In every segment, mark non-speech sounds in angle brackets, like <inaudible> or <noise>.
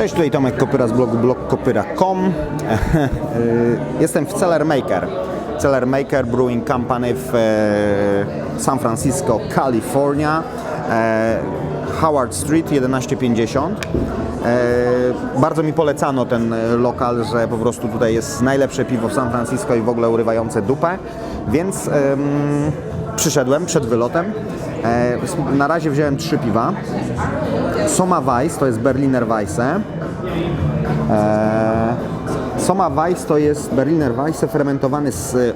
Cześć, tutaj Tomek Kopyra z blogu blogkopyra.com. <laughs> Jestem w Cellar Maker. Cellar Maker Brewing Company w e, San Francisco, Kalifornia. E, Howard Street 1150. E, bardzo mi polecano ten lokal, że po prostu tutaj jest najlepsze piwo w San Francisco i w ogóle urywające dupę, więc em, przyszedłem przed wylotem. E, na razie wziąłem trzy piwa. Soma Weiss to jest Berliner Weisse. Eee, Soma Weiss to jest Berliner Weisse fermentowany z e, e,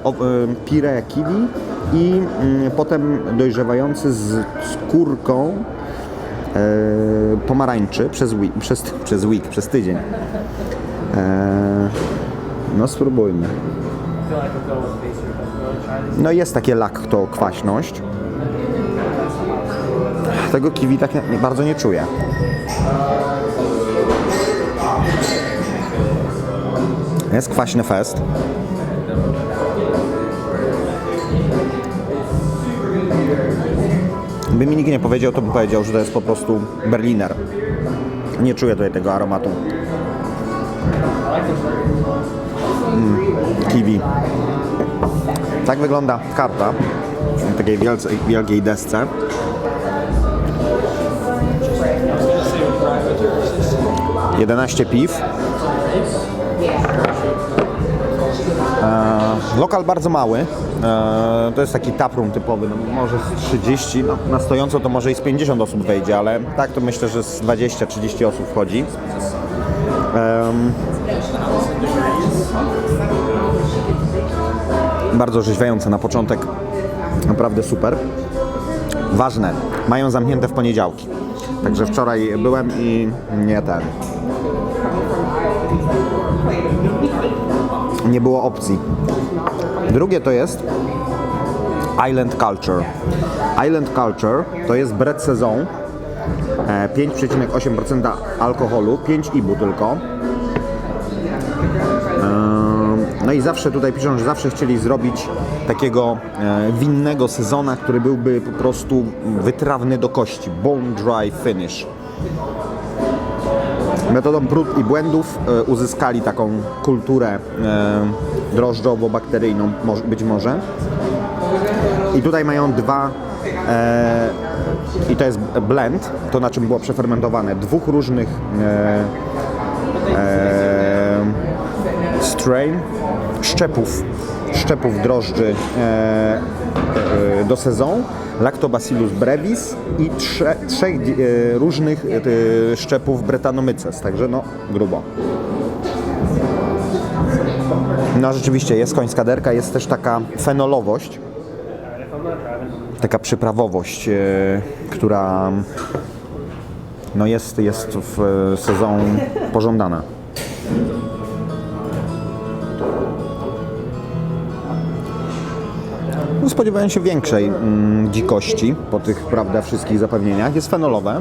pire kiwi i mm, potem dojrzewający z skórką e, pomarańczy przez week, przez, <laughs> przez week, przez tydzień. No spróbujmy. No jest takie lakto kwaśność. Tego kiwi tak bardzo nie czuję. Jest kwaśny fest. By mi nikt nie powiedział, to bym powiedział, że to jest po prostu Berliner. Nie czuję tutaj tego aromatu. Mm, kiwi. Tak wygląda karta w takiej wielce, wielkiej desce. Jedenaście piw. E, lokal bardzo mały. E, to jest taki taproom typowy, no może z 30, no, na stojąco to może i z 50 osób wejdzie, ale tak to myślę, że z 20-30 osób wchodzi. Em, bardzo rzeźwiające na początek, naprawdę super. Ważne, mają zamknięte w poniedziałki. Także wczoraj byłem i nie ten. Nie było opcji. Drugie to jest Island Culture. Island Culture to jest bread e, 5,8% alkoholu, 5 ibu tylko. Ehm, No i zawsze tutaj piszą, że zawsze chcieli zrobić takiego e, winnego sezona, który byłby po prostu wytrawny do kości. Bone dry finish. Metodą prób i błędów e, uzyskali taką kulturę e, drożdżowo-bakteryjną, być może. I tutaj mają dwa, e, i to jest blend, to na czym było przefermentowane, dwóch różnych strain, szczepów, szczepów drożdży e, e, do sezon, Lactobacillus brevis i trze, trzech e, różnych szczepów Brettanomyces, także no grubo. No rzeczywiście jest końska derka, jest też taka fenolowość, taka przyprawowość, która no jest, jest w sezon pożądana. Spodziewałem się większej mm, dzikości po tych, prawda, wszystkich zapewnieniach. Jest fenolowe,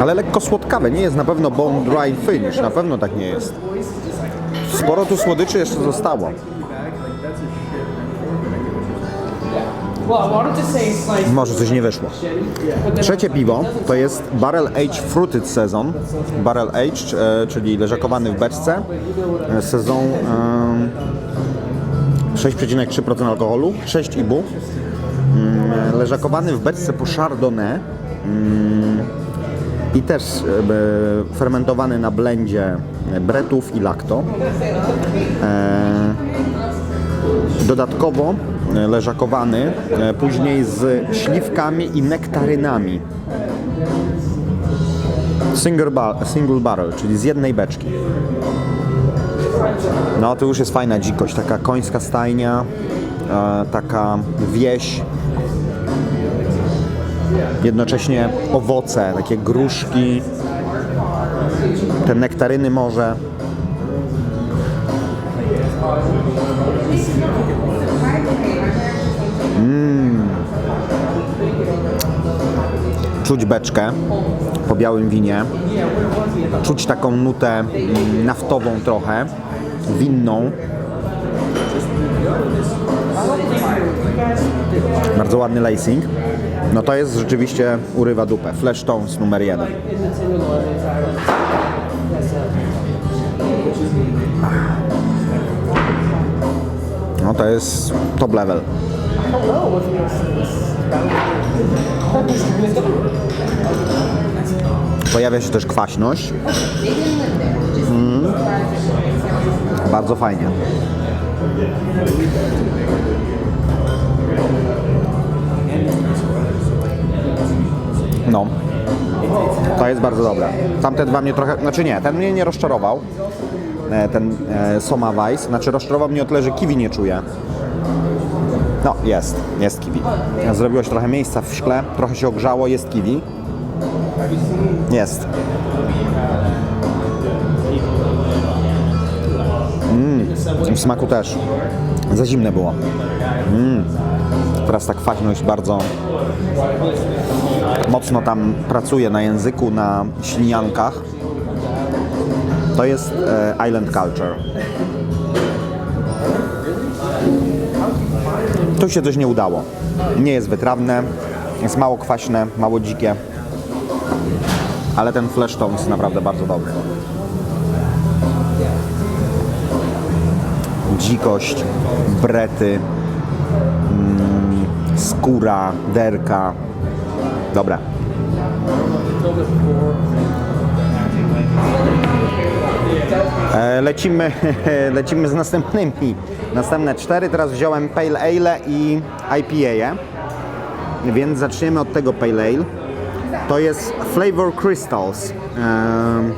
ale lekko słodkawe. Nie jest na pewno bone dry finish, na pewno tak nie jest. Sporo tu słodyczy jeszcze zostało. Może coś nie wyszło. Trzecie piwo to jest Barrel Age Fruited Sezon. Barrel Aged, e, czyli leżakowany w beczce. E, Sezon e, 6,3% alkoholu, 6,5. Mm, Leżakowany w beczce po Chardonnay. Mm, I też e, fermentowany na blendzie bretów i lakto. E, Dodatkowo e, leżakowany e, później z śliwkami i nektarynami. Single, ba- single barrel, czyli z jednej beczki. No to już jest fajna dzikość, taka końska stajnia, e, taka wieś. Jednocześnie owoce, takie gruszki, te nektaryny może. Czuć beczkę po białym winie. Czuć taką nutę mm, naftową trochę, winną. Bardzo ładny lacing. No to jest rzeczywiście urywa dupę. Flash Tones numer jeden. No to jest top level. This. Pojawia się też kwaśność. Mm. Bardzo fajnie. No. To jest bardzo dobre. Tamte dwa mnie trochę, znaczy nie, ten mnie nie rozczarował. E, Ten e, Soma Weiss, znaczy rozczarował mnie o tyle, że kiwi nie czuję. No, jest, jest kiwi. Zrobiło się trochę miejsca w szkle, trochę się ogrzało, jest kiwi. Jest. Mm, w smaku też. Za zimne było. Mm. Teraz ta kwaśność bardzo mocno tam pracuje na języku, na śliniankach. To jest e, Island Culture. Tu się coś nie udało. Nie jest wytrawne, jest mało kwaśne, mało dzikie. Ale ten Flash Tones naprawdę bardzo dobry. Dzikość, brety, mm, skóra, derka. Dobre. E, Lecimy, <laughs> lecimy z następnymi. Następne cztery. Teraz wziąłem Pale Ale i IPA. Więc zaczniemy od tego Pale Ale. To jest Flavor Crystals. Em,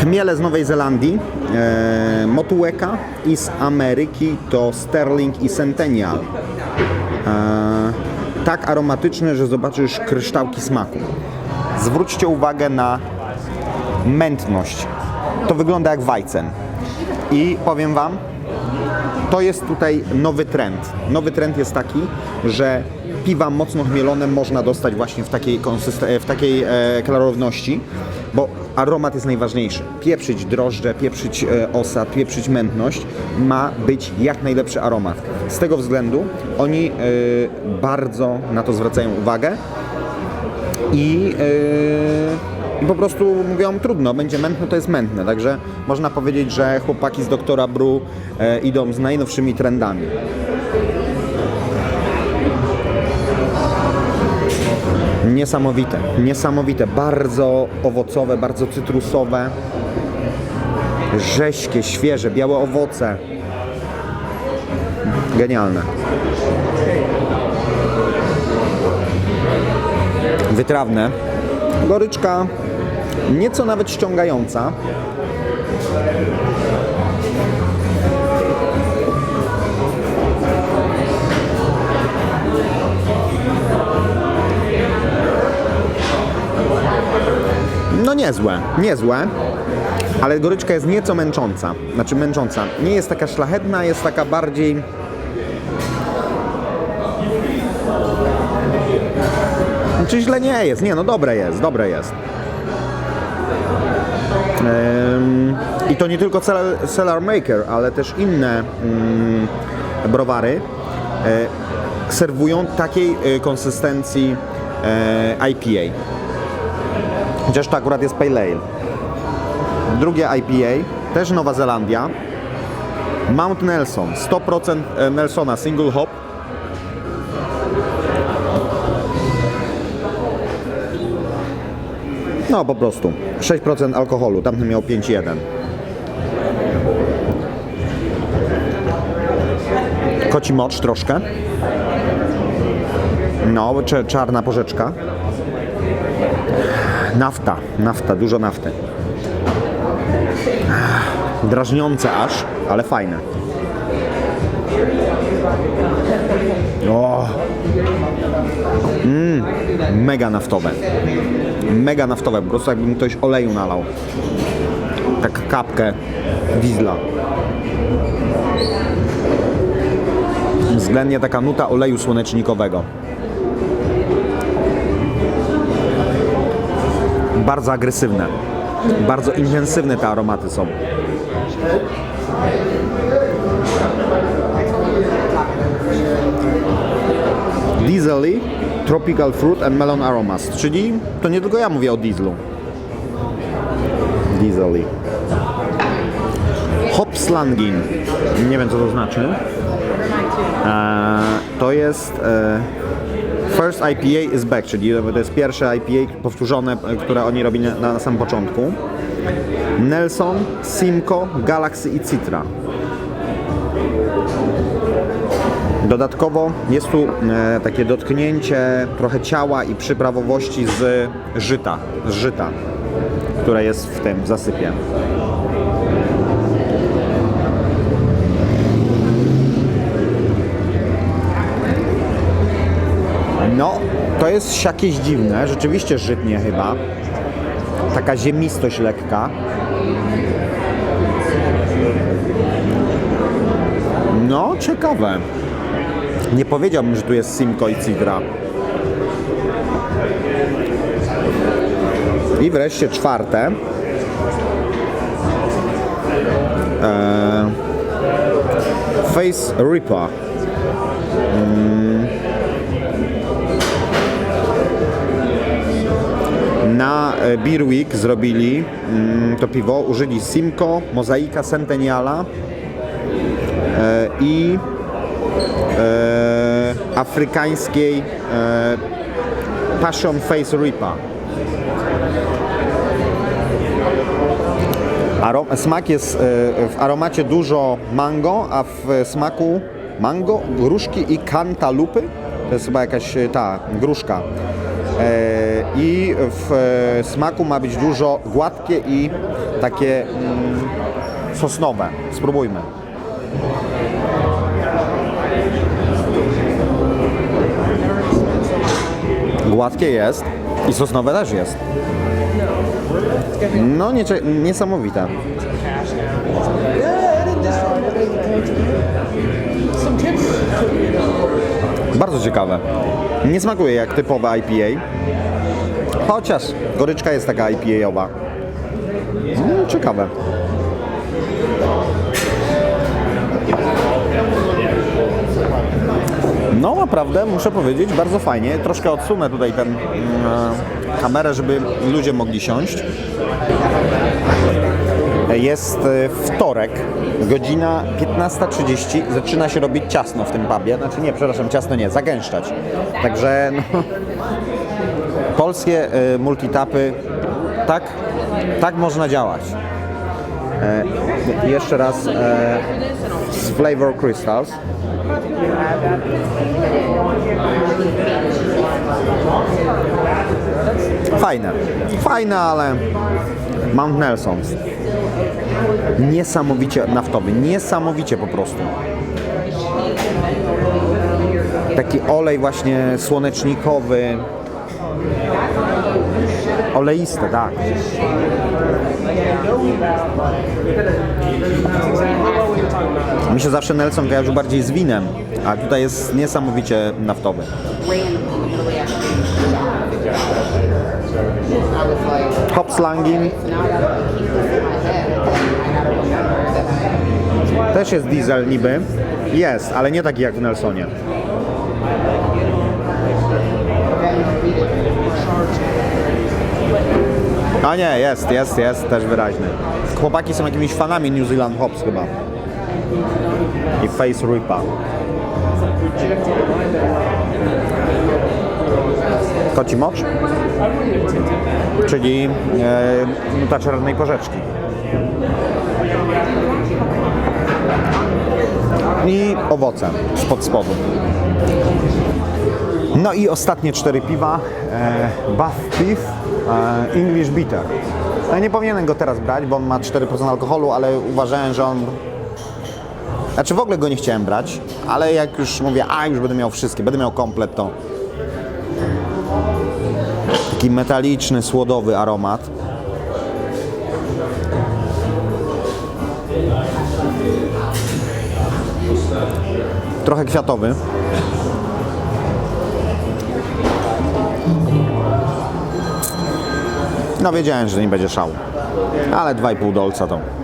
Chmiele z Nowej Zelandii, e, Motueka i z Ameryki to Sterling i Centennial. E, tak aromatyczne, że zobaczysz kryształki smaku. Zwróćcie uwagę na mętność. To wygląda jak wajcen. I powiem Wam, to jest tutaj nowy trend. Nowy trend jest taki, że piwa mocno chmielone można dostać właśnie w takiej, w takiej e, klarowności, bo aromat jest najważniejszy. Pieprzyć drożdże, pieprzyć e, osad, pieprzyć mętność ma być jak najlepszy aromat. Z tego względu oni e, bardzo na to zwracają uwagę i, yy, i po prostu mówią trudno, będzie mętne, to jest mętne. Także można powiedzieć, że chłopaki z doktora Bru e, idą z najnowszymi trendami. Niesamowite, niesamowite, bardzo owocowe, bardzo cytrusowe, rześkie, świeże, białe owoce. Genialne. wytrawne. Goryczka nieco nawet ściągająca. No niezłe, niezłe, ale goryczka jest nieco męcząca. Znaczy męcząca. Nie jest taka szlachetna, jest taka bardziej Czy źle nie jest? Nie, no dobre jest, dobre jest. I to nie tylko Cellar, Cellar Maker, ale też inne mm, browary e, serwują takiej e, konsystencji e, IPA. Chociaż to akurat jest Pale Ale. Drugie IPA, też Nowa Zelandia. Mount Nelson, 100% Nelsona single hop. No po prostu. 6% alkoholu, tamten miał 5,1. Koci mocz troszkę. No, czarna porzeczka. Nafta, nafta, dużo nafty. Drażniące aż, ale fajne. O. Mm, mega naftowe. Mega naftowe, po prostu jakby ktoś oleju nalał. Tak kapkę diesla. Względnie taka nuta oleju słonecznikowego. Bardzo agresywne. Bardzo intensywne te aromaty są. Tropical Fruit and Melon Aromas, czyli to nie tylko ja mówię o dieslu. Dieseli. Hopslangin. Nie wiem co to znaczy. Eee, to jest e, First IPA is back, czyli to jest pierwsze IPA powtórzone, e, które oni robili na, na samym początku. Nelson, Simcoe, Galaxy i Citra. Dodatkowo jest tu e, takie dotknięcie trochę ciała i przyprawowości z żyta, z żyta, które jest w tym zasypie. No, to jest jakieś dziwne, rzeczywiście żytnie chyba. Taka ziemistość lekka. No, ciekawe. Nie powiedziałbym, że tu jest Simco i Citra. I wreszcie czwarte. Eee, Face Ripper. Na e, Beer Week zrobili mm, to piwo, użyli Simco, Mozaika Centenniala e, i e, afrykańskiej e, Passion Face Ripa. Aro- smak jest e, w aromacie dużo mango, a w smaku mango, gruszki i kantalupy. To jest chyba jakaś e, ta gruszka. E, I w e, smaku ma być dużo gładkie i takie mm, sosnowe. Spróbujmy. Gładkie jest i sosnowe też jest. No niecze- niesamowite. Bardzo ciekawe. Nie smakuje jak typowe IPA. Chociaż goryczka jest taka IPA-owa. Mm, ciekawe. No naprawdę, muszę powiedzieć, bardzo fajnie. Troszkę odsunę tutaj ten mm, e, kamerę, żeby ludzie mogli siąść. Jest e, wtorek, godzina 15.30. Zaczyna się robić ciasno w tym pubie. Znaczy nie, przepraszam, ciasno nie, zagęszczać. Także no, <laughs> polskie e, multitapy, tak, tak można działać. E, jeszcze raz e, z Flavor Crystals. Fajne, fajne, ale Mount Nelson. Niesamowicie naftowy, niesamowicie po prostu. Taki olej właśnie słonecznikowy. Oleiste, tak. Mi się zawsze Nelson kojarzył bardziej z winem, a tutaj jest niesamowicie naftowy. Hopslangin. Też jest diesel niby. Jest, ale nie taki jak w Nelsonie. A nie, jest, jest, jest też wyraźny. Chłopaki są jakimiś fanami New Zealand Hops chyba. I Face Ripa. Koci mocz? Czyli e, nuta czarnej porzeczki. I owoce spod spodu. No i ostatnie cztery piwa. E, Buff e, English Bitter. No nie powinienem go teraz brać, bo on ma 4% alkoholu, ale uważałem, że on... Znaczy w ogóle go nie chciałem brać, ale jak już mówię, a już będę miał wszystkie, będę miał komplet, to taki metaliczny, słodowy aromat. Trochę kwiatowy. No wiedziałem, że nie będzie szału. Ale 2,5 dolca to.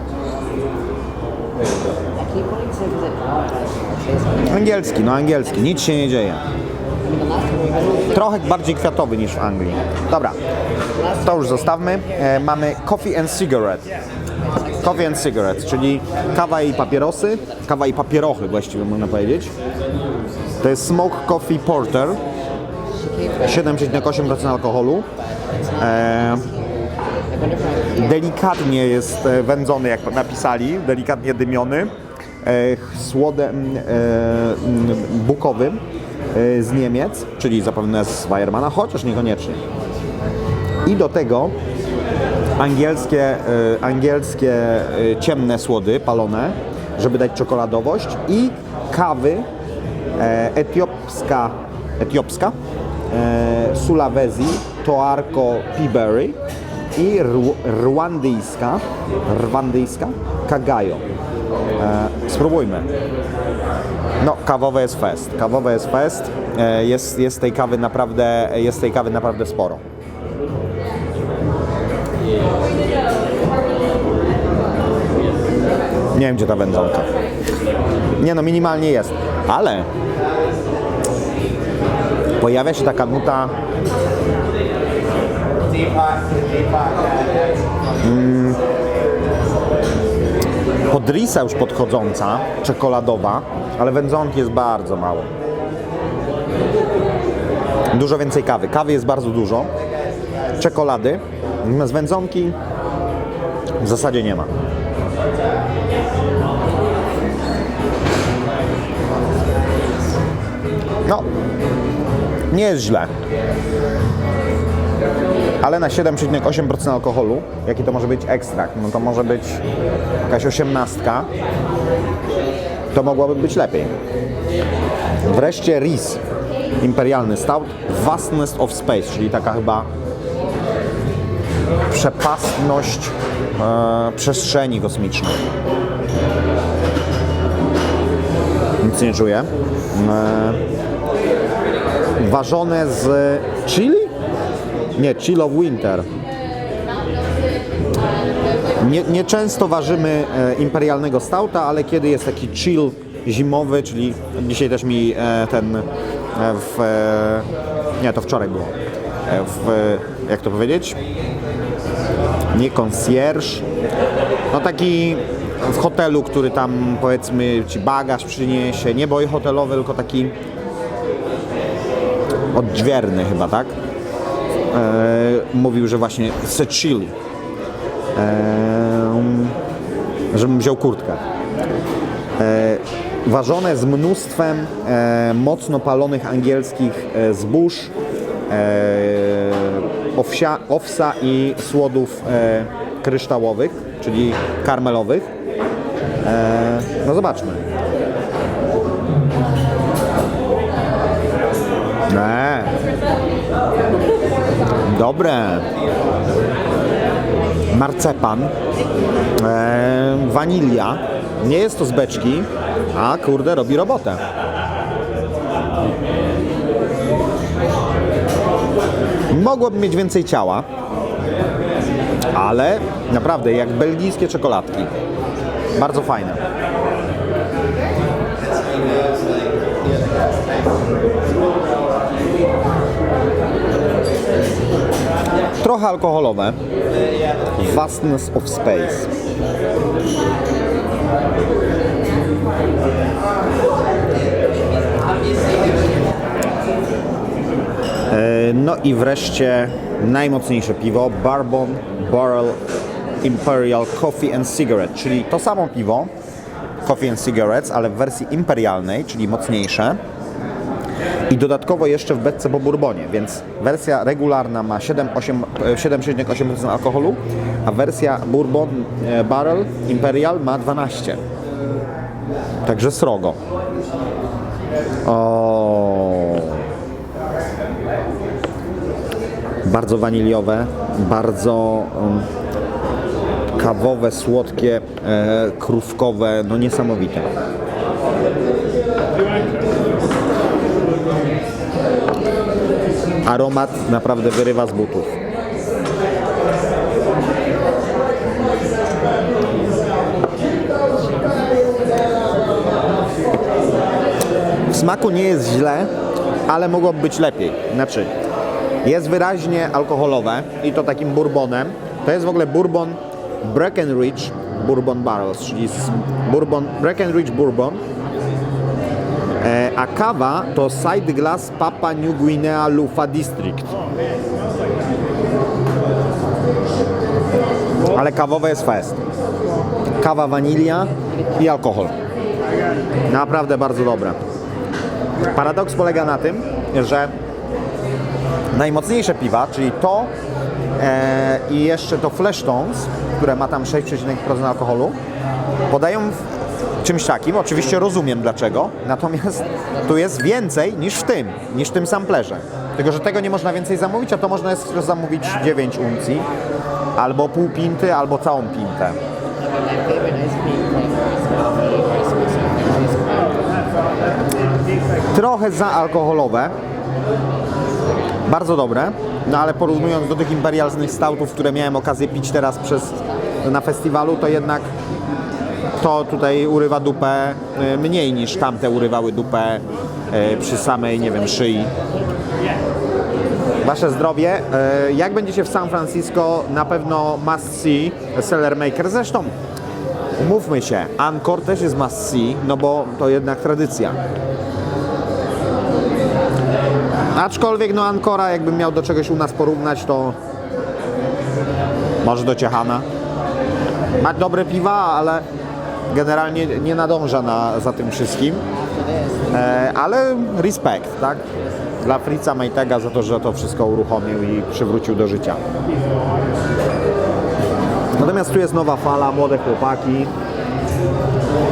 Angielski, no angielski, nic się nie dzieje. Trochę bardziej kwiatowy niż w Anglii. Dobra, to już zostawmy. E, mamy coffee and cigarette. Coffee and cigarette, czyli kawa i papierosy, kawa i papierochy właściwie można powiedzieć. To jest Smoke Coffee Porter, 7,8% alkoholu. E, delikatnie jest e, wędzony, jak napisali, delikatnie dymiony, słodem e, bukowym e, z Niemiec, czyli zapewne z Weiermana, chociaż niekoniecznie. I do tego angielskie, e, angielskie e, ciemne słody palone, żeby dać czekoladowość i kawy e, etiopska, etiopska e, Sulawesi, Toarco Peaberry i rw- rwandyjska, rwandyjska Kagayo. E, spróbujmy. No, kawowe jest fest. Kawowe jest fest. E, jest, jest, tej kawy naprawdę, jest tej kawy naprawdę sporo. Nie wiem, gdzie ta wędzonka. Nie no, minimalnie jest. Ale pojawia się taka nuta mm, podrisa już podchodząca, czekoladowa, ale wędzonki jest bardzo mało. Dużo więcej kawy. Kawy jest bardzo dużo. Czekolady. Natomiast wędzonki w zasadzie nie ma. No, nie jest źle. Ale na 7,8% alkoholu, jaki to może być ekstrakt, no to może być jakaś osiemnastka, to mogłoby być lepiej. Wreszcie RIS, imperialny stout, Vastness of Space, czyli taka chyba przepastność e, przestrzeni kosmicznej. Nic nie czuję. E, ważone z chili? Nie, chill of winter. Nie, nie często ważymy e, imperialnego stouta, ale kiedy jest taki chill zimowy, czyli dzisiaj też mi e, ten e, w... E, nie, to wczoraj było. E, w, jak to powiedzieć? Nie concierge, no taki w hotelu, który tam powiedzmy ci bagaż przyniesie, nie boj hotelowy, tylko taki odźwierny chyba, tak? E, mówił, że właśnie Sicily. E, żebym wziął kurtkę. E, ważone z mnóstwem mocno palonych angielskich zbóż, owsia, owsa i słodów kryształowych, czyli karmelowych. No zobaczmy. Nie. Dobre. Marcepan. E, wanilia. Nie jest to z beczki, a kurde robi robotę. Mogłoby mieć więcej ciała, ale naprawdę jak belgijskie czekoladki. Bardzo fajne. Trochę alkoholowe. Vastness of Space. E, No i wreszcie najmocniejsze piwo Bourbon Barrel Imperial Coffee and Cigarette, czyli to samo piwo Coffee and Cigarettes, ale w wersji imperialnej, czyli mocniejsze. I dodatkowo jeszcze w beczce po bourbonie, więc wersja regularna ma 7,8 e, 7,8% alkoholu, a wersja bourbon e, barrel imperial ma 12. Także srogo. O. Bardzo waniliowe, bardzo um, kawowe, słodkie, e, krówkowe, no niesamowite. Aromat naprawdę wyrywa z butów. W smaku nie jest źle, ale mogłoby być lepiej. Znaczy, jest wyraźnie alkoholowe i to takim bourbonem. To jest w ogóle bourbon Breckenridge Bourbon Barrels, czyli bourbon, Breckenridge Bourbon. E, a kawa to Side Glass Papua New Guinea Lufa District. Ale kawowe jest fest. Kawa, wanilia i alkohol. Naprawdę bardzo dobre. Paradoks polega na tym, że najmocniejsze piwa, czyli to e, i jeszcze to Flash Tones, które ma tam 6,5% alkoholu, podają czymś takim. Oczywiście rozumiem dlaczego, natomiast tu jest więcej niż w tym, niż w tym samplerze. Tylko, że tego nie można więcej zamówić, a to można jest zamówić 9 uncji, albo pół pinty, albo całą pintę. Trochę zaalkoholowe. Bardzo dobre, no ale porównując do tych imperialnych stoutów, które miałem okazję pić teraz przez, na festiwalu, to jednak to tutaj urywa dupę y, mniej niż tamte urywały dupę y, przy samej, nie wiem, szyi. Wasze zdrowie. Y, Jak będziecie w San Francisco, na pewno must see Cellar Maker. Zresztą, umówmy się, Ancor też jest must see, no bo to jednak tradycja. Aczkolwiek no Ancora jakbym miał do czegoś u nas porównać, to może do Ciechana. Ma dobre piwa, ale generalnie nie nadąża na, za tym wszystkim. E, ale respekt, tak? Dla Fritza Maytega za to, że to wszystko uruchomił i przywrócił do życia. Natomiast tu jest nowa fala, młode chłopaki.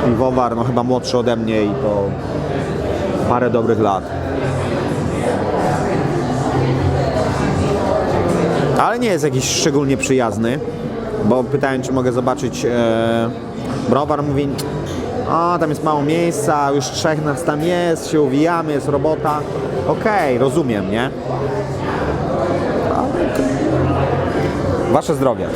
Piwowar, no chyba młodszy ode mnie i to parę dobrych lat. Ale nie jest jakiś szczególnie przyjazny, bo pytałem, czy mogę zobaczyć e, browar, mówi, a tam jest mało miejsca, już trzech nas tam jest, się uwijamy, jest robota. Okej, rozumiem, nie? Wasze zdrowie.